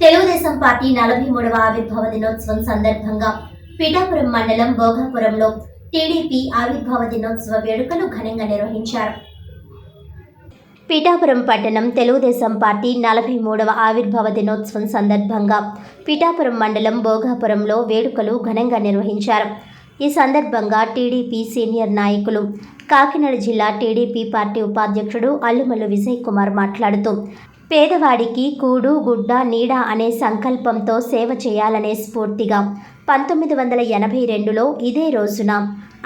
Telugu Desam party నలభై మూడవ ఆవిర్భావ దినోత్సవం సందర్భంగా పిఠాపురం మండలం భోగాపురంలో టీడీపీ ఆవిర్భావ దినోత్సవ వేడుకలు ఘనంగా నిర్వహించారు. పిఠాపురం పట్టణం తెలుగుదేశం పార్టీ నలభై మూడవ ఆవిర్భావ దినోత్సవం సందర్భంగా పిఠాపురం మండలం భోగాపురంలో వేడుకలు ఘనంగా నిర్వహించారు. ఈ సందర్భంగా టీడీపీ సీనియర్ నాయకులు కాకినాడ జిల్లా టీడీపీ పార్టీ ఉపాధ్యక్షుడు అల్లుమల్లు విజయ్ కుమార్ మాట్లాడుతూ పేదవాడికి కూడు గుడ్డ నీడ అనే సంకల్పంతో సేవ చేయాలనే స్ఫూర్తిగా పంతొమ్మిది వందల ఎనభై రెండులో ఇదే రోజున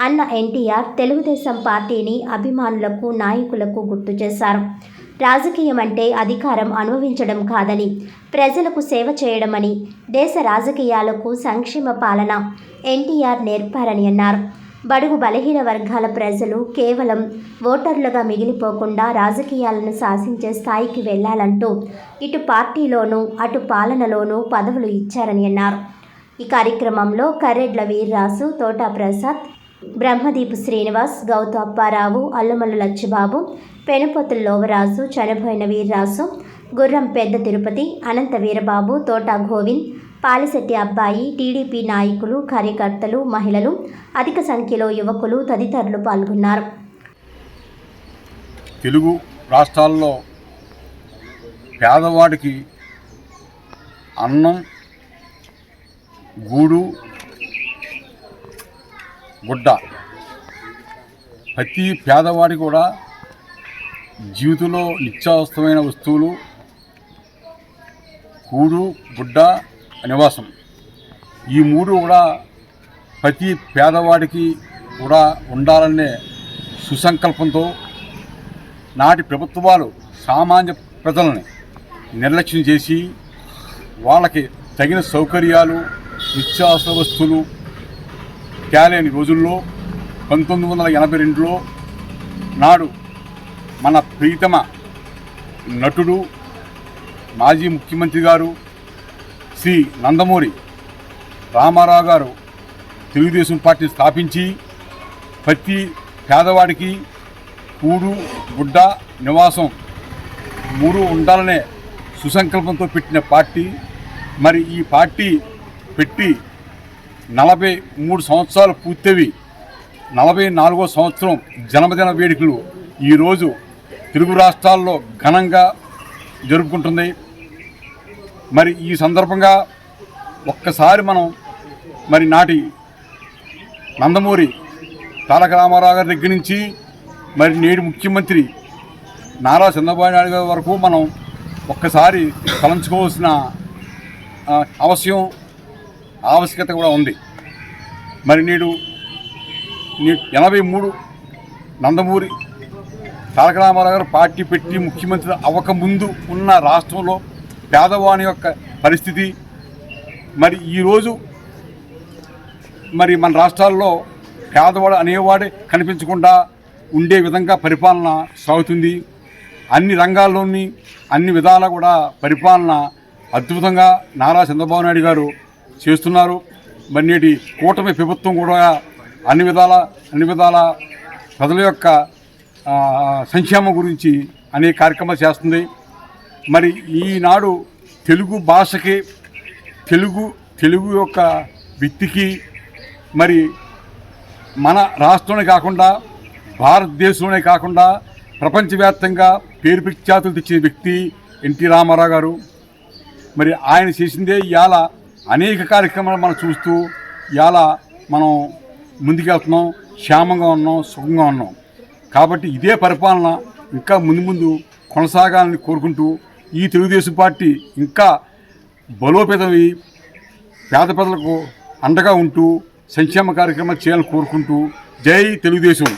అన్న ఎన్టీఆర్ తెలుగుదేశం పార్టీని అభిమానులకు నాయకులకు గుర్తు చేశారు. రాజకీయం అంటే అధికారం అనుభవించడం కాదని ప్రజలకు సేవ చేయడమని దేశ రాజకీయాలకు సంక్షేమ పాలన ఎన్టీఆర్ నేర్పారని అన్నారు. బడుగు బలహీన వర్గాల ప్రజలు కేవలం ఓటర్లుగా మిగిలిపోకుండా రాజకీయాలను శాసించే స్థాయికి వెళ్ళాలంటూ ఇటు పార్టీలోనూ అటు పాలనలోనూ పదవులు ఇచ్చారని అన్నారు. ఈ కార్యక్రమంలో కర్రెడ్ల వీర్రాసు తోటా ప్రసాద్ బ్రహ్మదీపు శ్రీనివాస్ గౌతు అప్పారావు అల్లమల్లు లచ్చిబాబు పెనుపొత్తుల లోవరాజు చనిపోయిన వీర్రాసు గుర్రం పెద్ద తిరుపతి అనంత వీరబాబు తోటా గోవింద్ పాలిశెట్టి అబ్బాయి టీడీపీ నాయకులు కార్యకర్తలు మహిళలు అధిక సంఖ్యలో యువకులు తదితరులు పాల్గొన్నారు. తెలుగు రాష్ట్రాల్లో పేదవాడికి అన్నం గూడు గుడ్డ ప్రతి పేదవాడి కూడా జీవితంలో నిత్యావసరమైన వస్తువులు కూడు గుడ్డ నివాసం. ఈ మూడు కూడా ప్రతి పేదవాడికి కూడా ఉండాలనే సుసంకల్పంతో నాటి ప్రభుత్వాలు సామాన్య ప్రజలని నిర్లక్ష్యం చేసి వాళ్ళకి తగిన సౌకర్యాలు నిత్యావసర వస్తువులు తేలేని రోజుల్లో పంతొమ్మిది వందల ఎనభై రెండులో నాడు మన ప్రీతమ నటుడు మాజీ ముఖ్యమంత్రి గారు శ్రీ నందమూరి రామారావు గారు తెలుగుదేశం పార్టీ స్థాపించి ప్రతి పేదవాడికి కూడు గుడ్డ నివాసం మూడు ఉండాలనే సుసంకల్పంతో పెట్టిన పార్టీ. మరి ఈ పార్టీ పెట్టి నలభై మూడు సంవత్సరాలు పూర్తవి. నలభై నాలుగో సంవత్సరం జన్మదిన వేడుకలు ఈరోజు తెలుగు రాష్ట్రాల్లో ఘనంగా జరుపుకుంటుంది మరి ఈ సందర్భంగా ఒక్కసారి మనం మరి నాటి నందమూరి తారక రామారావు గారి దగ్గర నుంచి మరి నేడు ముఖ్యమంత్రి నారా చంద్రబాబు నాయుడు గారి వరకు మనం ఒక్కసారి తలంచుకోవాల్సిన అవసరం ఆవశ్యకత కూడా ఉంది. మరి నేడు నీ- ఎనభై మూడు నందమూరి తారక రామారావు గారు పార్టీ పెట్టి ముఖ్యమంత్రి అవ్వకముందు ఉన్న రాష్ట్రంలో పేదవాని యొక్క పరిస్థితి. మరి ఈరోజు మరి మన రాష్ట్రాల్లో పేదవాడు అనేవాడే కనిపించకుండా ఉండే విధంగా పరిపాలన సాగుతుంది. అన్ని రంగాల్లోని అన్ని విధాలా కూడా పరిపాలన అద్భుతంగా నారా చంద్రబాబు నాయుడు గారు చేస్తున్నారు. మరి నేటి కూటమి ప్రభుత్వం కూడా అన్ని విధాల అన్ని విధాల ప్రజల యొక్క సంక్షేమం గురించి అనేక కార్యక్రమాలు చేస్తుంది. మరి ఈనాడు తెలుగు భాషకి తెలుగు తెలుగు యొక్క వ్యక్తికి మరి మన రాష్ట్రంలోనే కాకుండా భారతదేశంలోనే కాకుండా ప్రపంచవ్యాప్తంగా పేరు ప్రఖ్యాతులు తెచ్చిన వ్యక్తి ఎన్టీ రామారావు గారు. మరి ఆయన చేసిందే ఇవాళ అనేక కార్యక్రమాలు మనం చూస్తూ ఇవాళ మనం ముందుకెళ్తున్నాం క్షేమంగా ఉన్నాం సుఖంగా ఉన్నాం. కాబట్టి ఇదే పరిపాలన ఇంకా ముందు ముందు కొనసాగాలని కోరుకుంటూ ఈ తెలుగుదేశం పార్టీ ఇంకా బలోపేతమై పేద ప్రజలకు అండగా ఉంటూ సంక్షేమ కార్యక్రమాలు చేయాలని కోరుకుంటూ జై తెలుగుదేశం.